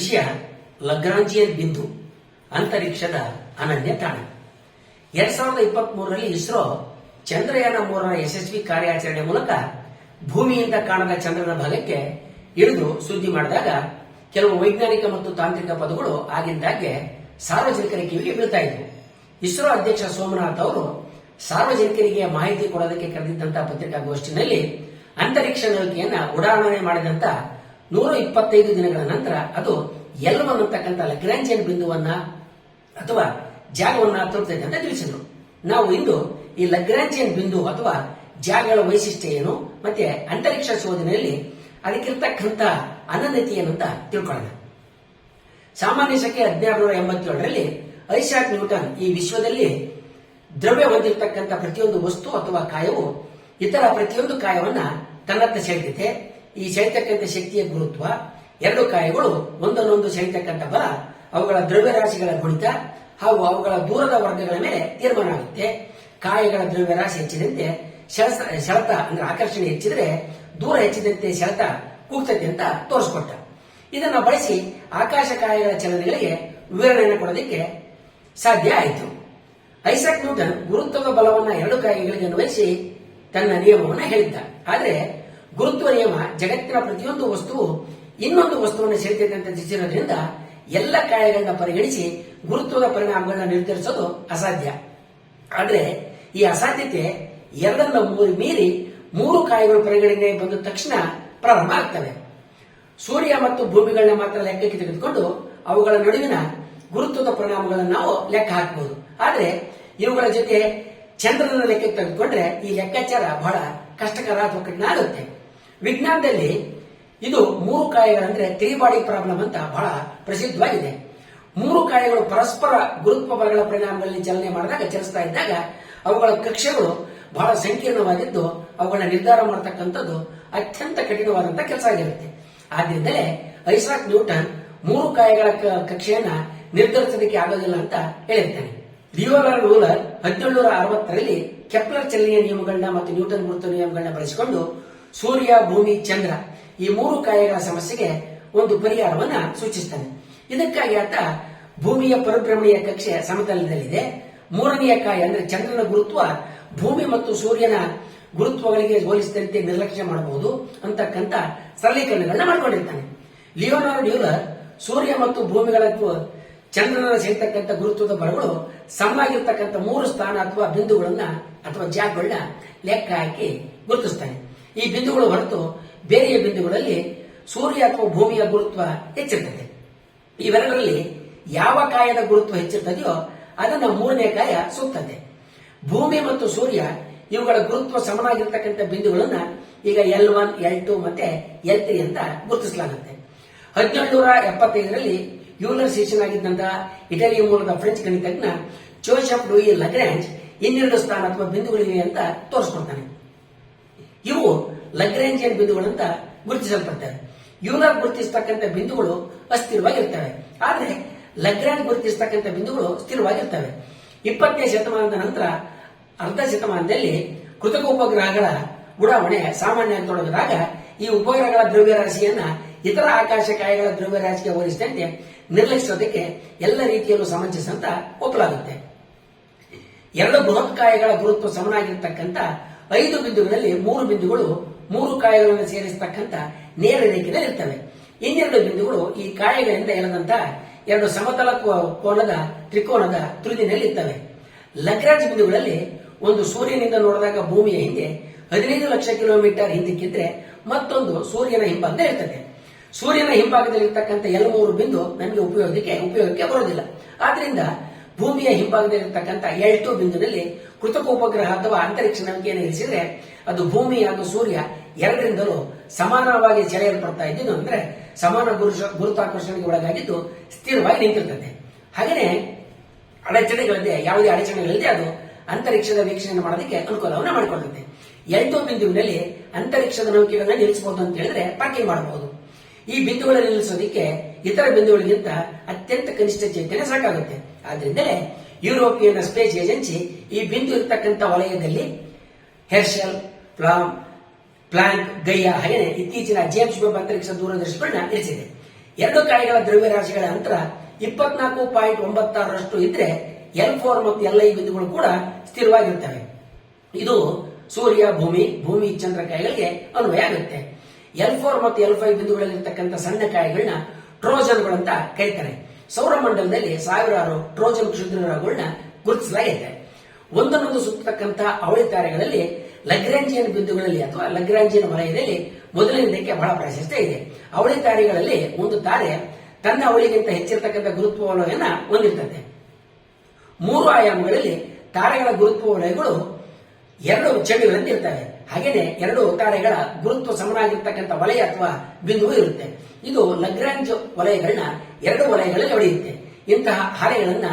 ವಿಷಯ ಲಗ್ರಾಂಜಿಯನ್ ಬಿಂದು, ಅಂತರಿಕ್ಷದ ಅನನ್ಯ ತಾಣ ಎರಡ್ ಸಾವಿರದ ಇಪ್ಪತ್ತ್ ಮೂರರಲ್ಲಿ ಇಸ್ರೋ ಚಂದ್ರಯಾನ ಮೂರರ ಯಶಸ್ವಿ ಕಾರ್ಯಾಚರಣೆ ಮೂಲಕ ಭೂಮಿಯಿಂದ ಕಾಣದ ಚಂದ್ರನ ಭಾಗಕ್ಕೆ ಇಳಿದು ಸುದ್ದಿ ಮಾಡಿದಾಗ ಕೆಲವು ವೈಜ್ಞಾನಿಕ ಮತ್ತು ತಾಂತ್ರಿಕ ಪದಗಳು ಆಗಿಂದಾಗ್ಗೆ ಸಾರ್ವಜನಿಕರ ಕಿವಿಗೆ ಬೀಳ್ತಾ ಇದ್ವು. ಇಸ್ರೋ ಅಧ್ಯಕ್ಷ ಸೋಮನಾಥ್ ಅವರು ಸಾರ್ವಜನಿಕರಿಗೆ ಮಾಹಿತಿ ಕೊಡೋದಕ್ಕೆ ಕರೆದಿದ್ದಂತಹ ಪತ್ರಿಕಾಗೋಷ್ಠಿನಲ್ಲಿ ಅಂತರಿಕ್ಷ ನೌಕೆಯನ್ನ ಉಡಾವಣೆ ಮಾಡಿದಂತ ನೂರ ಇಪ್ಪತ್ತೈದು ದಿನಗಳ ನಂತರ ಅದು ಎಲ್ ಒನ್ ಅಂತಕ್ಕಂಥ ಲಗ್ರಾಂಜಿಯನ್ ಬಿಂದುವನ್ನ ಅಥವಾ ಜಾಗವನ್ನ ತೋರ್ತೈತೆ ಅಂತ ತಿಳಿಸಿದ್ರು. ನಾವು ಇಂದು ಈ ಲಗ್ರಾಂಜಿಯನ್ ಬಿಂದು ಅಥವಾ ಜಾಗಗಳ ವೈಶಿಷ್ಟ್ಯ ಏನು ಮತ್ತೆ ಅಂತರಿಕ್ಷ ಶೋಧನೆಯಲ್ಲಿ ಅದಕ್ಕಿರ್ತಕ್ಕಂಥ ಅನನ್ಯತೆ ಏನು ಅಂತ ತಿಳ್ಕೊಳ್ಳೋಣ. ಸಾಮಾನ್ಯ ಸಂಖ್ಯೆ ಹದಿನಾರು ನೂರ ಎಂಬತ್ತೇಳರಲ್ಲಿ ಐಸಾಕ್ ನ್ಯೂಟನ್ ಈ ವಿಶ್ವದಲ್ಲಿ ದ್ರವ್ಯ ಹೊಂದಿರತಕ್ಕಂಥ ಪ್ರತಿಯೊಂದು ವಸ್ತು ಅಥವಾ ಕಾಯವು ಇತರ ಪ್ರತಿಯೊಂದು ಕಾಯವನ್ನ ತನ್ನತ್ತ ಸೆಳೆದಿದೆ ಈ ಸೆಳೆತಕ್ಕಂಥ ಶಕ್ತಿಯ ಗುರುತ್ವ ಎರಡು ಕಾಯಗಳು ಒಂದನ್ನೊಂದು ಸೆಳೆತಕ್ಕಂಥ ಬಲ, ಅವುಗಳ ದ್ರವ್ಯರಾಶಿಗಳ ಗುಣಿತ ಹಾಗೂ ಅವುಗಳ ದೂರದ ವರ್ಗಗಳ ಮೇಲೆ ತೀರ್ಮಾನ ಆಗುತ್ತೆ. ಕಾಯಗಳ ದ್ರವ್ಯರಾಶಿ ಹೆಚ್ಚಿದಂತೆ ಸೆಳೆತ ಅಂದ್ರೆ ಆಕರ್ಷಣೆ ಹೆಚ್ಚಿದ್ರೆ ದೂರ ಹೆಚ್ಚಿದಂತೆ ಸೆಳೆತ ಕೂಗ್ತೈತೆ ಅಂತ ತೋರಿಸ್ಕೊಟ್ಟ. ಇದನ್ನ ಬಳಸಿ ಆಕಾಶ ಕಾಯಗಳ ಚಲನೆಗಳಿಗೆ ವಿವರಣೆಯನ್ನು ಕೊಡೋದಕ್ಕೆ ಸಾಧ್ಯ ಆಯಿತು. ಐಸಾಕ್ ನ್ಯೂಟನ್ ಗುರುತ್ವದ ಬಲವನ್ನ ಎರಡು ಕಾಯಿಗಳಿಗೆ ಅನ್ವಯಿಸಿ ತನ್ನ ನಿಯಮವನ್ನು ಹೇಳಿದ್ದ. ಆದರೆ ಗುರುತ್ವ ನಿಯಮ ಜಗತ್ತಿನ ಪ್ರತಿಯೊಂದು ವಸ್ತುವು ಇನ್ನೊಂದು ವಸ್ತುವನ್ನು ಸೆಳೆತೈತೆ ಅಂತ ಎಲ್ಲ ಕಾಯಗಳನ್ನ ಪರಿಗಣಿಸಿ ಗುರುತ್ವದ ಪರಿಣಾಮಗಳನ್ನ ನಿರ್ಧರಿಸೋದು ಅಸಾಧ್ಯ. ಆದರೆ ಈ ಅಸಾಧ್ಯತೆ ಎರಡನ್ನ ಮೂರು ಮೀರಿ ಮೂರು ಕಾಯಗಳು ಪರಿಗಣನೆ ಬಂದ ತಕ್ಷಣ ಪ್ರಾರಂಭ ಆಗ್ತವೆ. ಸೂರ್ಯ ಮತ್ತು ಭೂಮಿಗಳನ್ನ ಮಾತ್ರ ಲೆಕ್ಕಕ್ಕೆ ತೆಗೆದುಕೊಂಡು ಅವುಗಳ ನಡುವಿನ ಗುರುತ್ವದ ಪರಿಣಾಮಗಳನ್ನು ನಾವು ಲೆಕ್ಕ ಹಾಕಬಹುದು ಆದರೆ ಇವುಗಳ ಜೊತೆ ಚಂದ್ರನ ಲೆಕ್ಕಕ್ಕೆ ತೆಗೆದುಕೊಂಡ್ರೆ ಈ ಲೆಕ್ಕಾಚಾರ ಬಹಳ ಕಷ್ಟಕರ ಅಥವಾ ಆಗುತ್ತೆ. ವಿಜ್ಞಾನದಲ್ಲಿ ಇದು ಮೂರು ಕಾಯಿಗಳಂದ್ರೆ ತ್ರೀ ಬಾಡಿ ಪ್ರಾಬ್ಲಮ್ ಅಂತ ಬಹಳ ಪ್ರಸಿದ್ಧವಾಗಿದೆ. ಮೂರು ಕಾಯಿಗಳು ಪರಸ್ಪರ ಗುರುತ್ವ ಬಲಗಳ ಪರಿಣಾಮಗಳಲ್ಲಿ ಚಲನೆ ಮಾಡಿದಾಗ, ಚಲಿಸ್ತಾ ಇದ್ದಾಗ ಅವುಗಳ ಕಕ್ಷೆಗಳು ಬಹಳ ಸಂಕೀರ್ಣವಾಗಿದ್ದು, ಅವುಗಳನ್ನ ನಿರ್ಧಾರ ಮಾಡತಕ್ಕಂಥದ್ದು ಅತ್ಯಂತ ಕಠಿಣವಾದಂತಹ ಕೆಲಸ ಆಗಿರುತ್ತೆ. ಆದ್ರಿಂದಲೇ ಐಸಾಕ್ ನ್ಯೂಟನ್ ಮೂರು ಕಾಯಗಳ ಕಕ್ಷೆಯನ್ನ ನಿರ್ಧರಿಸೋದಕ್ಕೆ ಆಗೋದಿಲ್ಲ ಅಂತ ಹೇಳಿರ್ತಾನೆ. ಲಿಯೋಲಾರ್ ರೂಲರ್ ಹದಿನೇಳುನೂರ ಅರವತ್ತರಲ್ಲಿ ಕೆಪ್ಲರ್ ಚಲನೆಯ ನಿಯಮಗಳನ್ನ ಮತ್ತು ನ್ಯೂಟನ್ ಗುರುತ ನಿಯಮಗಳನ್ನ ಬಳಸಿಕೊಂಡು ಸೂರ್ಯ, ಭೂಮಿ, ಚಂದ್ರ ಈ ಮೂರು ಕಾಯಗಳ ಸಮಸ್ಯೆಗೆ ಒಂದು ಪರಿಹಾರವನ್ನ ಸೂಚಿಸ್ತಾನೆ ಇದಕ್ಕಾಗಿ ಆತ ಭೂಮಿಯ ಪರಿಭ್ರಮಣೆಯ ಕಕ್ಷೆ ಸಮತಲದಲ್ಲಿದೆ. ಮೂರನೆಯ ಕಾಯ ಅಂದ್ರೆ ಚಂದ್ರನ ಗುರುತ್ವ, ಭೂಮಿ ಮತ್ತು ಸೂರ್ಯನ ಗುರುತ್ವಗಳಿಗೆ ಹೋಲಿಸಿದಂತೆ ನಿರ್ಲಕ್ಷ್ಯ ಮಾಡಬಹುದು ಅಂತಕ್ಕಂಥ ಸರಳೀಕರಣಗಳನ್ನ ಮಾಡಿಕೊಂಡಿರ್ತಾನೆ. ಲಿಯೋನಾರ್ಡ್ ಡ್ಯೂಲರ್ ಸೂರ್ಯ ಮತ್ತು ಭೂಮಿಗಳ ಚಂದ್ರನ ಸೇರ್ತಕ್ಕಂಥ ಗುರುತ್ವದ ಬಲಗಳು ಸಮವಾಗಿರ್ತಕ್ಕಂಥ ಮೂರು ಸ್ಥಾನ ಅಥವಾ ಬಿಂದುಗಳನ್ನ ಅಥವಾ ಜಾಗಗಳನ್ನ ಲೆಕ್ಕ ಹಾಕಿ ಗುರುತಿಸ್ತಾನೆ. ಈ ಬಿಂದುಗಳು ಹೊರತು ಬೇರೆಯ ಬಿಂದುಗಳಲ್ಲಿ ಸೂರ್ಯ ಅಥವಾ ಭೂಮಿಯ ಗುರುತ್ವ ಹೆಚ್ಚಿರ್ತದೆ. ಇವೆರಡರಲ್ಲಿ ಯಾವ ಕಾಯದ ಗುರುತ್ವ ಹೆಚ್ಚಿರ್ತದೆಯೋ ಅದನ್ನು ಮೂರನೇ ಕಾಯ ಸುತ್ತದೆ ಭೂಮಿ ಮತ್ತು ಸೂರ್ಯ ಇವುಗಳ ಗುರುತ್ವ ಸಮನಾಗಿರ್ತಕ್ಕಂಥ ಬಿಂದುಗಳನ್ನ ಈಗ ಎಲ್ ಒನ್, ಎಲ್ ಟು ಮತ್ತೆ ಎಲ್ ತ್ರೀ ಅಂತ ಗುರುತಿಸಲಾಗುತ್ತೆ. ಹದಿನೇಳುನೂರ ಎಪ್ಪತ್ತೈದರಲ್ಲಿ ಯೂಲರ್ ಶಿಷ್ಯನಾಗಿದ್ದಂತಹ ಇಟಲಿ ಮೂಲದ ಫ್ರೆಂಚ್ ಗಣಿತಜ್ಞ ಜೋಸೆಫ್ ಲೂಯಿ ಲಗ್ರಾಂಜ್ ಇನ್ನೆರಡು ಸ್ಥಾನ ಅಥವಾ ಬಿಂದುಗಳಿವೆ ಅಂತ ತೋರಿಸ್ಕೊಡ್ತಾನೆ. ಇವು ಲಗ್ರೇಂಜಿಯನ್ ಬಿಂದುಗಳಂತ ಗುರುತಿಸಲ್ಪಡ್ತವೆ. ಇವನ ಗುರುತಿಸ್ತಕ್ಕಂಥ ಬಿಂದುಗಳು ಅಸ್ಥಿರವಾಗಿರ್ತವೆ. ಆದ್ರೆ ಲಗ್ರಾಂಜ್ ಗುರುತಿಸ್ತಕ್ಕಂಥ ಬಿಂದುಗಳು ಸ್ಥಿರವಾಗಿರ್ತವೆ. ಇಪ್ಪತ್ತನೇ ಶತಮಾನದ ನಂತರ ಅರ್ಧ ಶತಮಾನದಲ್ಲಿ ಕೃತಕ ಉಪಗ್ರಹಗಳ ಉಡಾವಣೆ ಸಾಮಾನ್ಯ ತೊಡಗಿದಾಗ ಈ ಉಪಗ್ರಹಗಳ ದ್ರವ್ಯರಾಶಿಯನ್ನ ಇತರ ಆಕಾಶ ಕಾಯಗಳ ದ್ರವ್ಯರಾಶಿಗೆ ಹೋಲಿಸಿದಂತೆ ನಿರ್ಲಕ್ಷಿಸೋದಕ್ಕೆ ಎಲ್ಲ ರೀತಿಯಲ್ಲೂ ಸಮಂಜಸ ಅಂತ ಒಪ್ಪಲಾಗುತ್ತೆ. ಎರಡು ಬೃಹತ್ ಕಾಯಗಳ ಗುರುತ್ವ ಸಮನಾಗಿರ್ತಕ್ಕಂಥ ಐದು ಬಿಂದುಗಳಲ್ಲಿ ಮೂರು ಬಿಂದುಗಳು, ಮೂರು ಕಾಯಗಳನ್ನು ಸೇರಿಸತಕ್ಕಂತ ನೇರ ರೇಖೆಯಲ್ಲಿ ಇರ್ತವೆ ಇನ್ನೆರಡು ಬಿಂದುಗಳು ಈ ಕಾಯಗಳಿಂದ ಎಳೆದಂತ ಎರಡು ಸಮತಲ ಕೋನದ ತ್ರಿಕೋನದ ತುದಿನಲ್ಲಿ ಇರ್ತವೆ ಲಗ್ರಾಜ್ ಬಿಂದುಗಳಲ್ಲಿ ಒಂದು ಸೂರ್ಯನಿಂದ ನೋಡಿದಾಗ ಭೂಮಿಯ ಹಿಂದೆ ಹದಿನೈದು ಲಕ್ಷ ಕಿಲೋಮೀಟರ್ ಹಿಂದಿಕ್ಕಿದ್ರೆ ಮತ್ತೊಂದು ಸೂರ್ಯನ ಹಿಂಭಾಗದಲ್ಲಿ ಇರ್ತದೆ. ಸೂರ್ಯನ ಹಿಂಭಾಗದಲ್ಲಿ ಇರ್ತಕ್ಕಂಥ ಎಲ್ಲ ಮೂರು ಬಿಂದು ನಮಗೆ ಉಪಯೋಗಕ್ಕೆ ಉಪಯೋಗಕ್ಕೆ ಬರೋದಿಲ್ಲ ಆದ್ರಿಂದ ಭೂಮಿಯ ಹಿಂಭಾಗದಲ್ಲಿರ್ತಕ್ಕಂಥ ಎಲ್ ಟು ಬಿಂದುನಲ್ಲಿ ಕೃತಕ ಉಪಗ್ರಹ ಅಥವಾ ಅಂತರಿಕ್ಷ ನೌಕೆಯನ್ನು ಇರಿಸಿದ್ರೆ ಅದು ಭೂಮಿ ಹಾಗೂ ಸೂರ್ಯ ಎರಡರಿಂದಲೂ ಸಮಾನವಾಗಿ ಸೆಳೆಯಲ್ಪಡ್ತಾ ಇದ್ದು ಅಂದ್ರೆ ಸಮಾನ ಗುರುತಾಕರ್ಷಣೆಗೆ ಒಳಗಾಗಿದ್ದು ಸ್ಥಿರವಾಗಿ ನಿಂತಿರ್ತದೆ. ಹಾಗೆಯೇ ಅಡಚಣೆಗಳಿದೆ, ಯಾವುದೇ ಅಡಚಣೆಗಳಿದೆ ಅದು ಅಂತರಿಕ್ಷದ ವೀಕ್ಷಣೆ ಮಾಡೋದಕ್ಕೆ ಅನುಕೂಲವನ್ನು ಮಾಡಿಕೊಳ್ಳುತ್ತೆ ಎಂಟು ಬಿಂದುವಿನಲ್ಲಿ ಅಂತರಿಕ್ಷದ ನೌಕೆಗಳನ್ನ ನಿಲ್ಲಿಸಬಹುದು ಅಂತ ಹೇಳಿದ್ರೆ ಪಾರ್ಕಿಂಗ್ ಮಾಡಬಹುದು. ಈ ಬಿಂದುಗಳನ್ನು ನಿಲ್ಲಿಸೋದಕ್ಕೆ ಇತರ ಬಿಂದುಗಳಿಗಿಂತ ಅತ್ಯಂತ ಕನಿಷ್ಠ ಚೈತನ್ಯ ಸಾಕಾಗುತ್ತೆ. ಆದ್ರಿಂದಲೇ ಯುರೋಪಿಯನ್ ಸ್ಪೇಸ್ ಏಜೆನ್ಸಿ ಈ ಬಿಂದು ಇರತಕ್ಕಂಥ ವಲಯದಲ್ಲಿ ಹೆರ್ಷಲ್ ಪ್ಲಾಮ್ ಪ್ಲಾಂಕ್, ಗೈಯಾ ಹಾಗೆ ಇತ್ತೀಚಿನ ಜೇಮ್ಸ್ ವೆಬ್ ಅಂತರಿಕ್ಷ ದೂರದರ್ಶಿಗಳನ್ನ ಇರಿಸಿದೆ. ಎರಡು ಕಾಯಿಗಳ ದ್ರವ್ಯರಾಶಿಗಳ ಅಂತರ ಇಪ್ಪತ್ನಾಲ್ಕು ಪಾಯಿಂಟ್ ಒಂಬತ್ತಾರರಷ್ಟು ಇದ್ರೆ ಎಲ್ ಫೋರ್ ಮತ್ತು ಎಲ್ ಐ ಬಿಂದುಗಳು ಕೂಡ ಸ್ಥಿರವಾಗಿರ್ತವೆ. ಇದು ಸೂರ್ಯ, ಭೂಮಿ ಭೂಮಿ, ಚಂದ್ರ ಕಾಯಿಗಳಿಗೆ ಅನ್ವಯ ಆಗುತ್ತೆ. ಎಲ್ ಫೋರ್ ಮತ್ತು ಎಲ್ ಫೈವ್ ಬಿಂದುಗಳಲ್ಲಿರ್ತಕ್ಕಂಥ ಸಣ್ಣ ಕಾಯಿಗಳನ್ನ ಅಂತ ಕರೀತಾರೆ. ಸೌರಮಂಡಲದಲ್ಲಿ ಸಾವಿರಾರು ಟ್ರೋಜನ್ ಕ್ಷುದ್ರಗಳನ್ನ ಗುರುತಿಸಲಾಗಿದೆ. ಒಂದನ್ನೊಂದು ಸುತ್ತಕ್ಕಂತಹ ಅವಳಿ ತಾರೆಗಳಲ್ಲಿ ಲಗ್ರಾಂಜಿಯನ್ ಬಿಂದುಗಳಲ್ಲಿ ಅಥವಾ ಲಗ್ರಾಂಜಿಯನ್ ವಲಯದಲ್ಲಿ ಮೊದಲನೇದಕ್ಕೆ ಬಹಳ ಪ್ರಾಶಸ್ತ್ಯ ಇದೆ. ಅವಳಿ ತಾರೆಗಳಲ್ಲಿ ಒಂದು ತಾರೆ ತನ್ನ ಅವಳಿಗಿಂತ ಹೆಚ್ಚಿರತಕ್ಕಂತ ಗುರುತ್ವ ವಲಯವನ್ನು ಹೊಂದಿರ್ತದೆ. ಮೂರು ಆಯಾಮಗಳಲ್ಲಿ ತಾರೆಗಳ ಗುರುತ್ವ ವಲಯಗಳು ಎರಡು ಚೆಂಡುಗಳಂತಿರ್ತವೆ ಹಾಗೇನೆ ಎರಡು ತಾರೆಗಳ ಗುರುತ್ವ ಸಮನಾಗಿರ್ತಕ್ಕಂಥ ವಲಯ ಅಥವಾ ಬಿಂದುವು ಇರುತ್ತೆ. ಇದು ಲಗ್ರಾಂಜ್ ವಲಯಗಳನ್ನ ಎರಡು ವಲಯಗಳಲ್ಲಿ ಒಡೆಯುತ್ತೆ. ಇಂತಹ ಹಾಲೆಗಳನ್ನ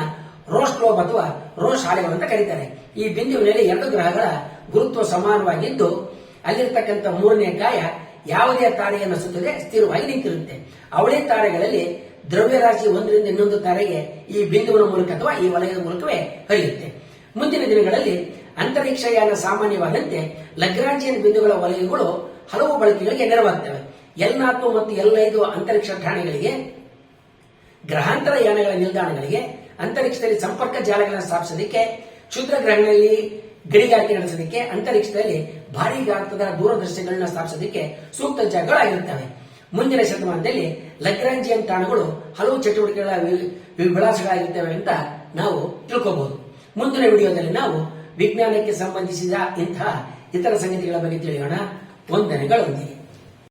ರೋಸ್ ಗ್ಲೋಬ್ ಅಥವಾ ರೋಸ್ ಹಾಲೆಗಳು ಅಂತ ಕರೀತಾರೆ. ಈ ಬಿಂದುವಿನಲ್ಲಿ ಎರಡು ಗ್ರಹಗಳ ಗುರುತ್ವ ಸಮಾನವಾಗಿದ್ದು, ಅಲ್ಲಿರ್ತಕ್ಕಂಥ ಮೂರನೇ ಗಾಯ ಯಾವುದೇ ತಾರೆಯನ್ನು ಸುತ್ತದೆ ಸ್ಥಿರವಾಗಿ ನಿಂತಿರುತ್ತೆ. ಅವಳಿ ತಾರೆಗಳಲ್ಲಿ ದ್ರವ್ಯರಾಶಿ ಒಂದರಿಂದ ಇನ್ನೊಂದು ತಾರೆಗೆ ಈ ಬಿಂದುವಿನ ಮೂಲಕ ಅಥವಾ ಈ ವಲಯದ ಮೂಲಕವೇ ಹರಿಯುತ್ತೆ. ಮುಂದಿನ ದಿನಗಳಲ್ಲಿ ಅಂತರಿಕ್ಷಯಾನ ಸಾಮಾನ್ಯವಾದಂತೆ ಲಗ್ರಾಂಜಿಯನ್ ಬಿಂದುಗಳ ವಲಯಗಳು ಹಲವು ಬಳಕೆಗಳಿಗೆ ನೆರವಾಗ್ತವೆ. ಎಲ್ ನಾಲ್ಕು ಮತ್ತು ಎಲ್ ಐದು ಅಂತರಿಕ್ಷ ಠಾಣೆಗಳಿಗೆ, ಗ್ರಹಾಂತರ ಯಾನಗಳ ನಿಲ್ದಾಣಗಳಿಗೆ, ಅಂತರಿಕ್ಷದಲ್ಲಿ ಸಂಪರ್ಕ ಜಾಲಗಳನ್ನು ಸ್ಥಾಪಿಸೋದಕ್ಕೆ, ಕ್ಷುದ್ರ ಗ್ರಹಗಳಲ್ಲಿ ಗಣಿಗಾರಿಕೆ ನಡೆಸೋದಕ್ಕೆ, ಅಂತರಿಕ್ಷದಲ್ಲಿ ಭಾರಿ ಗಾತ್ರದ ದೂರದೃಶ್ಯಗಳನ್ನ ಸ್ಥಾಪಿಸೋದಕ್ಕೆ ಸೂಕ್ತ ಜಾಗಗಳಾಗಿರುತ್ತವೆ. ಮುಂದಿನ ಶತಮಾನದಲ್ಲಿ ಲಗ್ರಾಂಜಿಯನ್ ತಾಣಗಳು ಹಲವು ಚಟುವಟಿಕೆಗಳ ವಿಳಾಸಗಳಾಗಿರ್ತವೆ ಅಂತ ನಾವು ತಿಳ್ಕೋಬಹುದು ಮುಂದಿನ ವಿಡಿಯೋದಲ್ಲಿ ನಾವು ವಿಜ್ಞಾನಕ್ಕೆ ಸಂಬಂಧಿಸಿದ ಇಂತಹ ಇತರ ಸಂಗತಿಗಳ ಬಗ್ಗೆ ತಿಳಿಯೋಣ. ವಂದನೆಗಳೊಂದಿಗೆ